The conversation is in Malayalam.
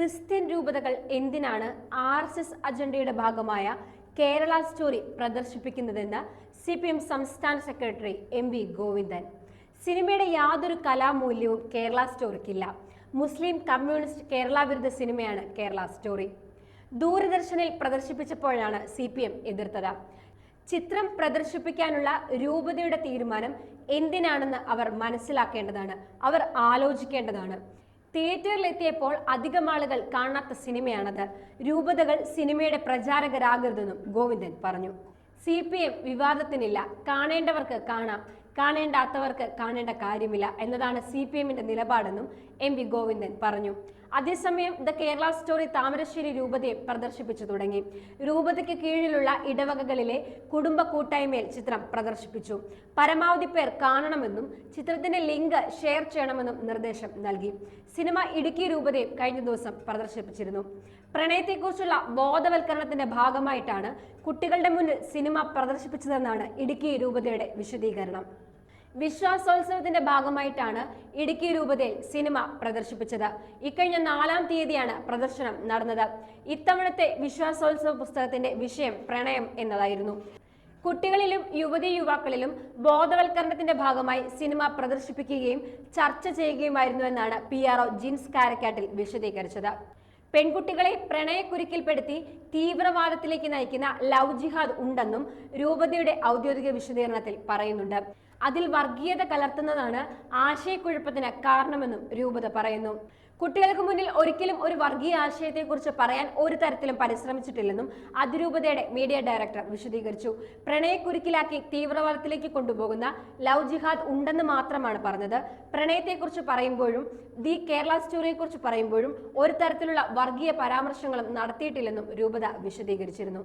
ക്രിസ്ത്യൻ രൂപതകൾ എന്തിനാണ് ആർ എസ് എസ് അജണ്ടയുടെ ഭാഗമായ കേരള സ്റ്റോറി പ്രദർശിപ്പിക്കുന്നതെന്ന് സി പി എം സംസ്ഥാന സെക്രട്ടറി എം വി ഗോവിന്ദൻ. സിനിമയുടെ യാതൊരു കലാമൂല്യവും കേരള സ്റ്റോറിക്കില്ല. മുസ്ലിം കമ്മ്യൂണിസ്റ്റ് കേരള വിരുദ്ധ സിനിമയാണ് കേരള സ്റ്റോറി. ദൂരദർശനിൽ പ്രദർശിപ്പിച്ചപ്പോഴാണ് സി പി എം എതിർത്തത്. ചിത്രം പ്രദർശിപ്പിക്കാനുള്ള രൂപതയുടെ തീരുമാനം എന്തിനാണെന്ന് അവർ മനസ്സിലാക്കേണ്ടതാണ്. അവർ ആലോചിക്കേണ്ടതാണ്. തിയേറ്ററിലെത്തിയപ്പോൾ അധികം ആളുകൾ കാണാത്ത സിനിമയാണത്. രൂപതകൾ സിനിമയുടെ പ്രചാരകരാകരുതെന്നും ഗോവിന്ദൻ പറഞ്ഞു. സി പി എം വിവാദത്തിനില്ല. കാണേണ്ടവർക്ക് കാണാം. കാണേണ്ടാത്തവർക്ക് കാണേണ്ട കാര്യമില്ല എന്നതാണ് സി പി എമ്മിന്റെ നിലപാടെന്നും എം വി ഗോവിന്ദൻ പറഞ്ഞു. അതേസമയം ദ കേരള സ്റ്റോറി താമരശ്ശേരി രൂപതയെ പ്രദർശിപ്പിച്ചു തുടങ്ങി. രൂപതയ്ക്ക് കീഴിലുള്ള ഇടവകകളിലെ കുടുംബ കൂട്ടായ്മയിൽ ചിത്രം പ്രദർശിപ്പിച്ചു. പരമാവധി പേർ കാണണമെന്നും ചിത്രത്തിന്റെ ലിങ്ക് ഷെയർ ചെയ്യണമെന്നും നിർദ്ദേശം നൽകി. സിനിമ ഇടുക്കി രൂപതയും കഴിഞ്ഞ ദിവസം പ്രദർശിപ്പിച്ചിരുന്നു. പ്രണയത്തെക്കുറിച്ചുള്ള ബോധവൽക്കരണത്തിന്റെ ഭാഗമായിട്ടാണ് കുട്ടികളുടെ മുന്നിൽ സിനിമ പ്രദർശിപ്പിച്ചതെന്നാണ് ഇടുക്കി രൂപതയുടെ വിശദീകരണം. വിശ്വാസോത്സവത്തിന്റെ ഭാഗമായിട്ടാണ് ഇടുക്കി രൂപതയിൽ സിനിമ പ്രദർശിപ്പിച്ചത്. ഇക്കഴിഞ്ഞ നാലാം തീയതിയാണ് പ്രദർശനം നടന്നത്. ഇത്തവണത്തെ വിശ്വാസോത്സവ പുസ്തകത്തിന്റെ വിഷയം പ്രണയം എന്നതായിരുന്നു. കുട്ടികളിലും യുവതി യുവാക്കളിലും ബോധവൽക്കരണത്തിന്റെ ഭാഗമായി സിനിമ പ്രദർശിപ്പിക്കുകയും ചർച്ച ചെയ്യുകയുമായിരുന്നുവെന്നാണ് P R O Jins Karakkattil വിശദീകരിച്ചത്. പെൺകുട്ടികളെ പ്രണയക്കുരുക്കിൽപ്പെടുത്തി തീവ്രവാദത്തിലേക്ക് നയിക്കുന്ന ലവ് ജിഹാദ് ഉണ്ടെന്നും രൂപതയുടെ ഔദ്യോഗിക വിശദീകരണത്തിൽ പറയുന്നുണ്ട്. അതിൽ വർഗീയത കലർത്തുന്നതാണ് ആശയക്കുഴപ്പത്തിന് കാരണമെന്നും രൂപത പറയുന്നു. കുട്ടികൾക്ക് മുന്നിൽ ഒരിക്കലും ഒരു വർഗീയ ആശയത്തെക്കുറിച്ച് പറയാൻ ഒരു തരത്തിലും പരിശ്രമിച്ചിട്ടില്ലെന്നും അതിരൂപതയുടെ മീഡിയ ഡയറക്ടർ വിശദീകരിച്ചു. പ്രണയക്കുരുക്കിലാക്കി തീവ്രവാദത്തിലേക്ക് കൊണ്ടുപോകുന്ന ലവ് ജിഹാദ് ഉണ്ടെന്ന് മാത്രമാണ് പറഞ്ഞത്. പ്രണയത്തെക്കുറിച്ച് പറയുമ്പോഴും ദി കേരള സ്റ്റോറിയെക്കുറിച്ച് പറയുമ്പോഴും ഒരു തരത്തിലുള്ള വർഗീയ പരാമർശങ്ങളും നടത്തിയിട്ടില്ലെന്നും രൂപത വിശദീകരിച്ചിരുന്നു.